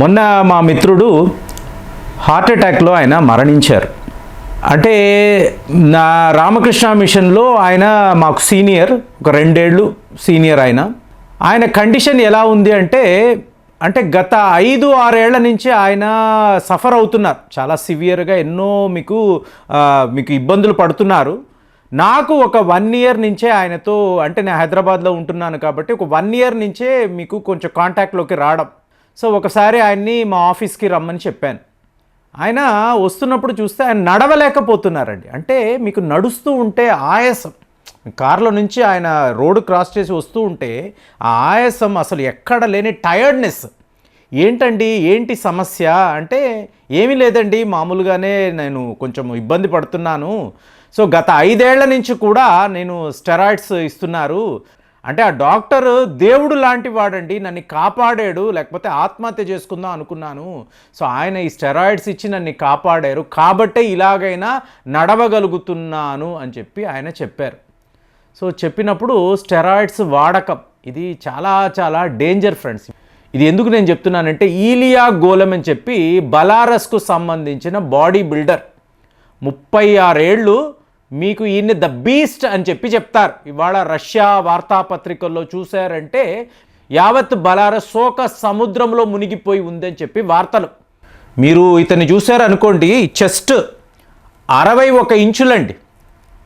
మొన్న మా మిత్రుడు హార్ట్ అటాక్లో ఆయన మరణించారు. అంటే నా రామకృష్ణ మిషన్లో ఆయన మాకు సీనియర్ ఒక రెండేళ్ళు సీనియర్ ఆయన. ఆయన కండిషన్ ఎలా ఉంది అంటే అంటే గత ఐదు ఆరేళ్ళ నుంచి ఆయన సఫర్ అవుతున్నారు. చాలా సివియర్గా ఎన్నో మీకు మీకు ఇబ్బందులు పడుతున్నారు. నాకు ఒక వన్ ఇయర్ నుంచే ఆయనతో అంటే నేను హైదరాబాద్లో ఉంటున్నాను కాబట్టి ఒక వన్ ఇయర్ నుంచే మీకు కొంచెం కాంటాక్ట్లోకి రావడం సో ఒకసారి ఆయన్ని మా ఆఫీస్కి రమ్మని చెప్పాను. ఆయన వస్తున్నప్పుడు చూస్తే ఆయన నడవలేకపోతున్నారండి. అంటే మీకు నడుస్తూ ఉంటే ఆయాసం. కార్లో నుంచి ఆయన రోడ్డు క్రాస్ చేసి వస్తూ ఉంటే ఆ ఆయాసం అసలు ఎక్కడ లేని టయర్డ్నెస్ ఏంటండి? ఏంటి సమస్య? అంటే ఏమీ లేదండి. మామూలుగానే నేను కొంచెం ఇబ్బంది పడుతున్నాను. సో గత ఐదేళ్ళ నుంచి కూడా నేను స్టెరాయిడ్స్ ఇస్తున్నారు. అంటే ఆ డాక్టర్ దేవుడు లాంటి వాడండి నన్ను కాపాడాడు లేకపోతే ఆత్మహత్య చేసుకుందాం అనుకున్నాను. సో ఆయన ఈ స్టెరాయిడ్స్ ఇచ్చి నన్ను కాపాడారు. కాబట్టే ఇలాగైనా నడవగలుగుతున్నాను అని చెప్పి ఆయన చెప్పారు. సో చెప్పినప్పుడు స్టెరాయిడ్స్ వాడకం ఇది చాలా చాలా డేంజర్ ఫ్రెండ్స్. ఇది ఎందుకు నేను చెప్తున్నానంటే ఈలియా గోలం అని చెప్పి బలారస్కు సంబంధించిన బాడీ బిల్డర్ ముప్పై ఆరేళ్ళు మీకు ఈయన్ని ద బీస్ట్ అని చెప్పి చెప్తారు. ఇవాళ రష్యా వార్తాపత్రికల్లో చూశారంటే యావత్ బలారస్ శోక సముద్రంలో మునిగిపోయి ఉందని చెప్పి వార్తలు. మీరు ఇతన్ని చూశారనుకోండి చెస్ట్ అరవై ఒక ఇంచులండి.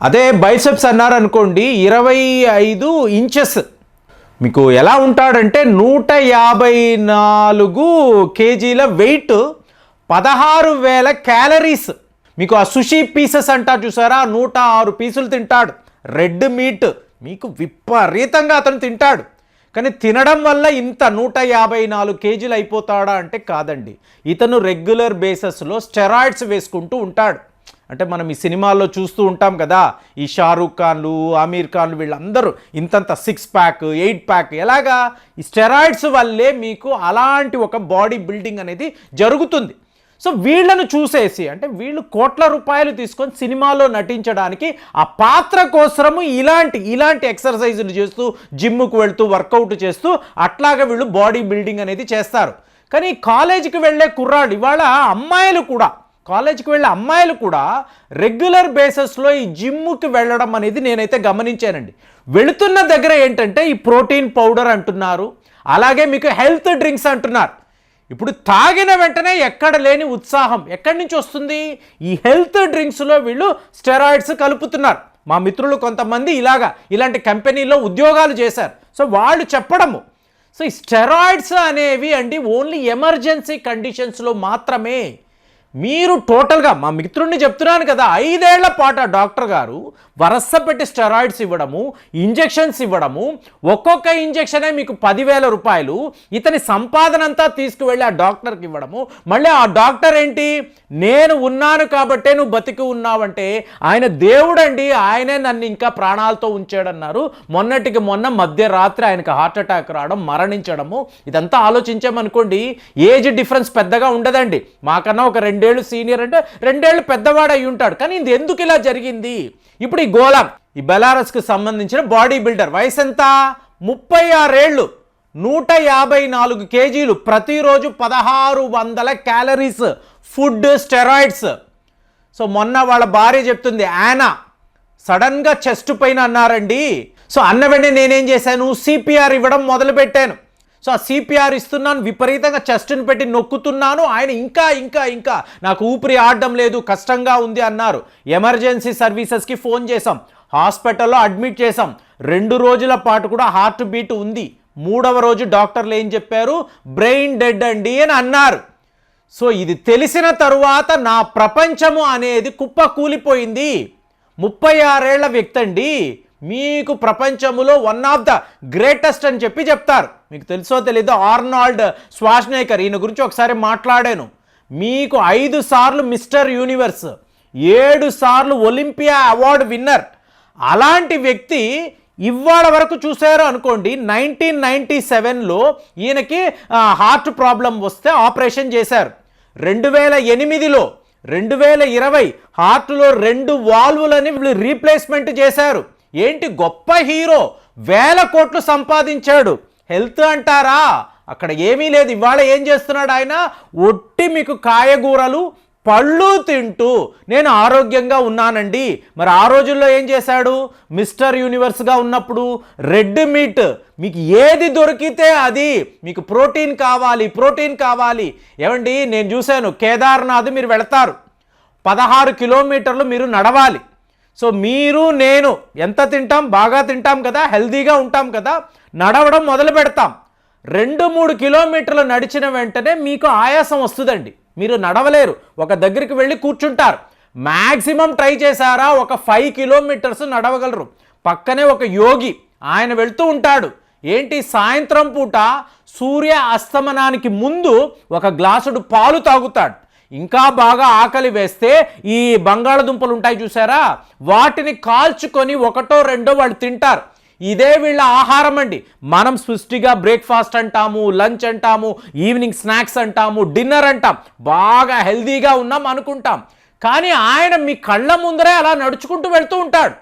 అదే బైసెప్స్ అన్నారనుకోండి ఇరవై ఐదు ఇంచెస్. మీకు ఎలా ఉంటాడంటే నూట యాభై నాలుగు కేజీల వెయిట్ పదహారు వేల క్యాలరీస్. మీకు ఆ సుషీ పీసెస్ అంటారు చూసారా? నూట ఆరు పీసులు తింటాడు. రెడ్ మీట్ మీకు విపరీతంగా అతను తింటాడు. కానీ తినడం వల్ల ఇంత నూట యాభై నాలుగు కేజీలు అయిపోతాడా అంటే కాదండి. ఇతను రెగ్యులర్ బేసస్లో స్టెరాయిడ్స్ వేసుకుంటూ ఉంటాడు. అంటే మనం ఈ సినిమాల్లో చూస్తూ ఉంటాం కదా ఈ షారూక్ ఖాన్లు ఆమీర్ ఖాన్లు వీళ్ళందరూ ఇంతంత సిక్స్ ప్యాక్ ఎయిట్ ప్యాక్ ఎలాగా? ఈ స్టెరాయిడ్స్ వల్లే మీకు అలాంటి ఒక బాడీ బిల్డింగ్ అనేది జరుగుతుంది. సో వీళ్ళను చూసేసి అంటే వీళ్ళు కోట్ల రూపాయలు తీసుకొని సినిమాలో నటించడానికి ఆ పాత్ర కోసము ఇలాంటి ఇలాంటి ఎక్సర్సైజులు చేస్తూ జిమ్ముకు వెళ్తూ వర్కౌట్ చేస్తూ అట్లాగా వీళ్ళు బాడీ బిల్డింగ్ అనేది చేస్తారు. కానీ కాలేజీకి వెళ్ళే కుర్రాడు ఇవాళ అమ్మాయిలు కూడా కాలేజీకి వెళ్ళే అమ్మాయిలు కూడా రెగ్యులర్ బేసిస్లో ఈ జిమ్ముకి వెళ్ళడం అనేది నేనైతే గమనించానండి. వెళుతున్న దగ్గర ఏంటంటే ఈ ప్రోటీన్ పౌడర్ అంటున్నారు అలాగే మీకు హెల్త్ డ్రింక్స్ అంటున్నారు. ఇప్పుడు తాగిన వెంటనే ఎక్కడ లేని ఉత్సాహం ఎక్కడి నుంచి వస్తుంది? ఈ హెల్త్ డ్రింక్స్లో వీళ్ళు స్టెరాయిడ్స్ కలుపుతున్నారు. మా మిత్రులు కొంతమంది ఇలాగా ఇలాంటి కంపెనీలో ఉద్యోగాలు చేశారు. సో వాళ్ళు చెప్పడము. సో ఈ స్టెరాయిడ్స్ అనేవి అండి ఓన్లీ ఎమర్జెన్సీ కండిషన్స్లో మాత్రమే. మీరు టోటల్గా మా మిత్రుడిని చెప్తున్నాను కదా ఐదేళ్ళ పాటు ఆ డాక్టర్ గారు వరస పెట్టి స్టెరాయిడ్స్ ఇవ్వడము ఇంజెక్షన్స్ ఇవ్వడము ఒక్కొక్క ఇంజెక్షనే మీకు పదివేల రూపాయలు ఇతని సంపాదన అంతా తీసుకువెళ్ళి ఆ డాక్టర్కి ఇవ్వడము. మళ్ళీ ఆ డాక్టర్ ఏంటి? నేను ఉన్నాను కాబట్టే నువ్వు బతికి ఉన్నావంటే ఆయన దేవుడండి ఆయనే నన్ను ఇంకా ప్రాణాలతో ఉంచాడన్నారు. మొన్నటికి మొన్న మధ్యరాత్రి ఆయనకు హార్ట్ అటాక్ రావడం మరణించడము. ఇదంతా ఆలోచించామనుకోండి ఏజ్ డిఫరెన్స్ పెద్దగా ఉండదండి. మాకన్నా ఒక రెండు రెండేళ్ళు సీనియర్ అంటే రెండేళ్ళు పెద్దవాడు అయి ఉంటాడు. కానీ ఇది ఎందుకు ఇలా జరిగింది? ఇప్పుడు ఈ గోలాం ఈ బెలారస్కి సంబంధించిన బాడీ బిల్డర్ వయసు ఎంత ముప్పై ఆరేళ్ళు. నూట యాభై నాలుగు కేజీలు. ప్రతిరోజు పదహారు వందల క్యాలరీస్ ఫుడ్ స్టెరాయిడ్స్. సో మొన్న వాళ్ళ భార్య చెప్తుంది యానా సడన్గా చెస్ట్ పైన అన్నారండి. సో అన్న వెంటనే నేనేం చేశాను? సిపిఆర్ ఇవ్వడం మొదలుపెట్టాను. సో ఆ సిపిఆర్ ఇస్తున్నాను విపరీతంగా చెస్ట్ని పెట్టి నొక్కుతున్నాను ఆయన ఇంకా ఇంకా ఇంకా. నాకు ఊపిరి ఆడడం లేదు కష్టంగా ఉంది అన్నారు. ఎమర్జెన్సీ సర్వీసెస్కి ఫోన్ చేశాం హాస్పిటల్లో అడ్మిట్ చేసాం రెండు రోజుల పాటు కూడా హార్ట్ బీట్ ఉంది. మూడవ రోజు డాక్టర్లు ఏం చెప్పారు? బ్రెయిన్ డెడ్ అండి అని అన్నారు. సో ఇది తెలిసిన తరువాత నా ప్రపంచము అనేది కుప్ప కూలిపోయింది. ముప్పై ఆరేళ్ళ వ్యక్తి అండి మీకు ప్రపంచములో వన్ ఆఫ్ ద గ్రేటెస్ట్ అని చెప్పి చెప్తారు. మీకు తెలుసో తెలీదో ఆర్నాల్డ్ స్వాష్నేకర్. ఈయన గురించి ఒకసారి మాట్లాడాను. మీకు ఐదు సార్లు మిస్టర్ యూనివర్స్ ఏడు సార్లు ఒలింపియా అవార్డు విన్నర్. అలాంటి వ్యక్తి ఇవాళ వరకు చూశారు అనుకోండి నైన్టీన్ నైంటీ సెవెన్లో ఈయనకి హార్ట్ ప్రాబ్లం వస్తే ఆపరేషన్ చేశారు. రెండు వేల ఎనిమిదిలో రెండు వేల ఇరవై హార్ట్లో రెండు వాల్వులని వీళ్ళు రీప్లేస్మెంట్ చేశారు. ఏంటి గొప్ప హీరో వేల కోట్లు సంపాదించాడు. హెల్త్ అంటారా? అక్కడ ఏమీ లేదు. ఇవాళ ఏం చేస్తున్నాడు ఆయన? ఒట్టి మీకు కాయగూరలు పళ్ళు తింటూ నేను ఆరోగ్యంగా ఉన్నానండి. మరి ఆ రోజుల్లో ఏం చేశాడు? మిస్టర్ యూనివర్స్గా ఉన్నప్పుడు రెడ్ మీట్ మీకు ఏది దొరికితే అది మీకు ప్రోటీన్ కావాలి ప్రోటీన్ కావాలి. ఏమండి నేను చూశాను కేదార్నాథ్ మీరు వెళతారు. పదహారు కిలోమీటర్లు మీరు నడవాలి. సో మీరు నేను ఎంత తింటాం? బాగా తింటాం కదా? హెల్దీగా ఉంటాం కదా? నడవడం మొదలు పెడతాం. రెండు మూడు కిలోమీటర్లు నడిచిన వెంటనే మీకు ఆయాసం వస్తుందండి. మీరు నడవలేరు. ఒక దగ్గరికి వెళ్ళి కూర్చుంటారు. మ్యాక్సిమం ట్రై చేశారా? ఒక ఫైవ్ కిలోమీటర్స్ నడవగలరు. పక్కనే ఒక యోగి ఆయన వెళ్తూ ఉంటాడు. ఏంటి? సాయంత్రం పూట సూర్య అస్తమనానికి ముందు ఒక గ్లాసుడు పాలు తాగుతాడు. ఇంకా బాగా ఆకలి వేస్తే ఈ బంగాళదుంపలు ఉంటాయి చూసారా? వాటిని కాల్చుకొని ఒకటో రెండో వాళ్ళు తింటారు. ఇదే వీళ్ళ ఆహారం అండి. మనం సృష్టిగా బ్రేక్ఫాస్ట్ అంటాము లంచ్ అంటాము ఈవినింగ్ స్నాక్స్ అంటాము డిన్నర్ అంటాం. బాగా హెల్దీగా ఉన్నాం అనుకుంటాం. కానీ ఆయన మీ కళ్ళ ముందరే అలా నడుచుకుంటూ వెళ్తూ ఉంటాడు.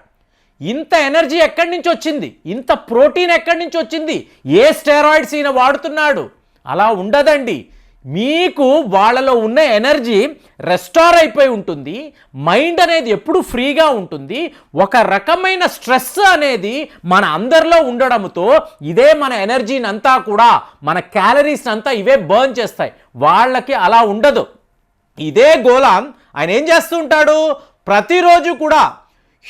ఇంత ఎనర్జీ ఎక్కడి నుంచి వచ్చింది? ఇంత ప్రోటీన్ ఎక్కడి నుంచి వచ్చింది? ఏ స్టెరాయిడ్స్ ఈయన వాడుతున్నాడు? అలా ఉండదండి. మీకు వాళ్ళలో ఉన్న ఎనర్జీ రెస్టార్ అయిపోయి ఉంటుంది. మైండ్ అనేది ఎప్పుడు ఫ్రీగా ఉంటుంది. ఒక రకమైన స్ట్రెస్ అనేది మన అందరిలో ఉండడంతో ఇదే మన ఎనర్జీని అంతా కూడా మన క్యాలరీస్ అంతా ఇవే బర్న్ చేస్తాయి. వాళ్ళకి అలా ఉండదు. ఇదే గోలాన్ ఆయన ఏం చేస్తూ ఉంటాడు? ప్రతిరోజు కూడా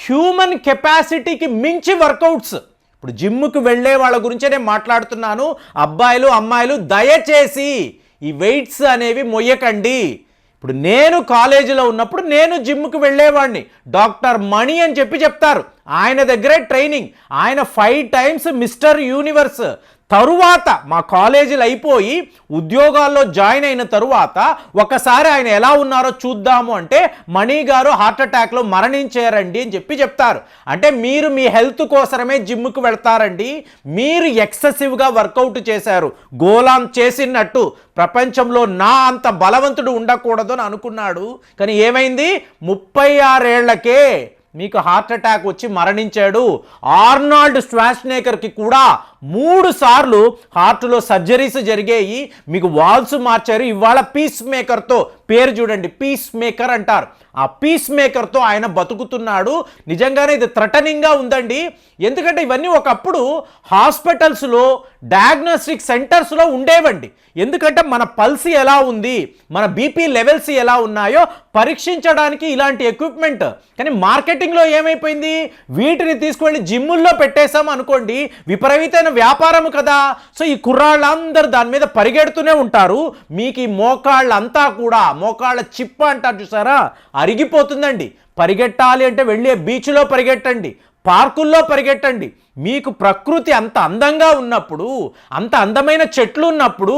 హ్యూమన్ కెపాసిటీకి మించి వర్కౌట్స్. ఇప్పుడు జిమ్కి వెళ్ళే వాళ్ళ గురించే నేను మాట్లాడుతున్నాను. అబ్బాయిలు అమ్మాయిలు దయచేసి ఈ వెయిట్స్ అనేవి మొయ్యకండి. ఇప్పుడు నేను కాలేజీలో ఉన్నప్పుడు నేను జిమ్కి వెళ్ళేవాడిని డాక్టర్ మణి అని చెప్పి చెప్తారు. ఆయన దగ్గరే ట్రైనింగ్. ఆయన ఫైవ్ టైమ్స్ మిస్టర్ యూనివర్స్. తరువాత మా కాలేజీలు అయిపోయి ఉద్యోగాల్లో జాయిన్ అయిన తరువాత ఒకసారి ఆయన ఎలా ఉన్నారో చూద్దాము అంటే మణి గారు హార్ట్ అటాక్లో మరణించారండి అని చెప్పి చెప్తారు. అంటే మీరు మీ హెల్త్ కోసమే జిమ్కి వెళ్తారండి. మీరు ఎక్సెసివ్గా వర్కౌట్ చేశారు. గోలాం చేసినట్టు. ప్రపంచంలో నా అంత బలవంతుడు ఉండకూడదు అని అనుకున్నాడు. కానీ ఏమైంది? ముప్పై ఆరేళ్ళకే మీకు హార్ట్ అటాక్ వచ్చి మరణించాడు. ఆర్నాల్డ్ శ్వాస్నేకర్కి కూడా మూడు సార్లు హార్ట్లో సర్జరీస్ జరిగాయి మీకు వాల్స్ మార్చారు. ఇవాళ పీస్ మేకర్తో పేరు చూడండి పీస్ మేకర్ అంటారు. ఆ పీస్ మేకర్తో ఆయన బతుకుతున్నాడు. నిజంగానే ఇది థ్రటనింగ్గా ఉందండి. ఎందుకంటే ఇవన్నీ ఒకప్పుడు హాస్పిటల్స్లో డయాగ్నోస్టిక్ సెంటర్స్లో ఉండేవండి. ఎందుకంటే మన పల్స్ ఎలా ఉంది మన బీపీ లెవెల్స్ ఎలా ఉన్నాయో పరీక్షించడానికి ఇలాంటి ఎక్విప్మెంట్. కానీ మార్కెటింగ్లో ఏమైపోయింది? వీటిని తీసుకువెళ్ళి జిమ్ముల్లో పెట్టేశాం అనుకోండి విపరీతమైన వ్యాపారం కదా. సో ఈ కుర్రాళ్ళందరూ దాని మీద పరిగెడుతూనే ఉంటారు. మీకు ఈ మోకాళ్ళంతా కూడా మోకాళ్ళ చిప్ప అంటారు చూసారా? అరిగిపోతుందండి. పరిగెట్టాలి అంటే వెళ్ళే బీచ్లో పరిగెట్టండి పార్కుల్లో పరిగెట్టండి. మీకు ప్రకృతి అంత అందంగా ఉన్నప్పుడు అంత అందమైన చెట్లు ఉన్నప్పుడు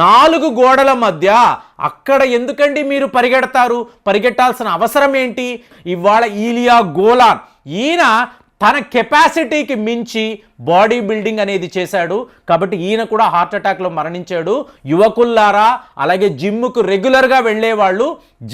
నాలుగు గోడల మధ్య అక్కడ ఎందుకండి మీరు పరిగెడతారు? పరిగెట్టాల్సిన అవసరం ఏంటి? ఇవాళ ఈలియా గోలాన్ ఈయన తన కెపాసిటీకి మించి బాడీ బిల్డింగ్ అనేది చేశాడు. కాబట్టి ఈయన కూడా హార్ట్ అటాక్లో మరణించాడు. యువకుల్లారా అలాగే జిమ్కు రెగ్యులర్గా వెళ్ళేవాళ్ళు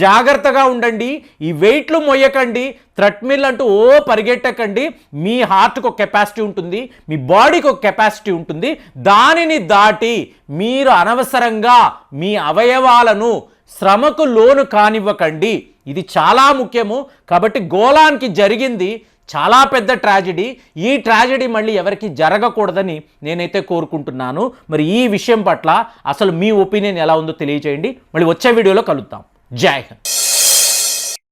జాగ్రత్తగా ఉండండి. ఈ వెయిట్లు మొయ్యకండి. థ్రెట్మిల్ అంటూ ఓ పరిగెట్టకండి. మీ హార్ట్కు ఒక కెపాసిటీ ఉంటుంది మీ బాడీకి ఒక కెపాసిటీ ఉంటుంది. దానిని దాటి మీరు అనవసరంగా మీ అవయవాలను శ్రమకు లోను కానివ్వకండి. ఇది చాలా ముఖ్యము. కాబట్టి గోళానికి జరిగింది చాలా పెద్ద ట్రాజెడీ. ఈ ట్రాజెడీ మళ్ళీ ఎవరికి జరగకూడదని నేనైతే కోరుకుంటున్నాను. మరి ఈ విషయం పట్ల అసలు మీ ఒపీనియన్ ఎలా ఉందో తెలియజేయండి మళ్ళీ వచ్చే వీడియోలో కలుద్దాం. జై హింద్.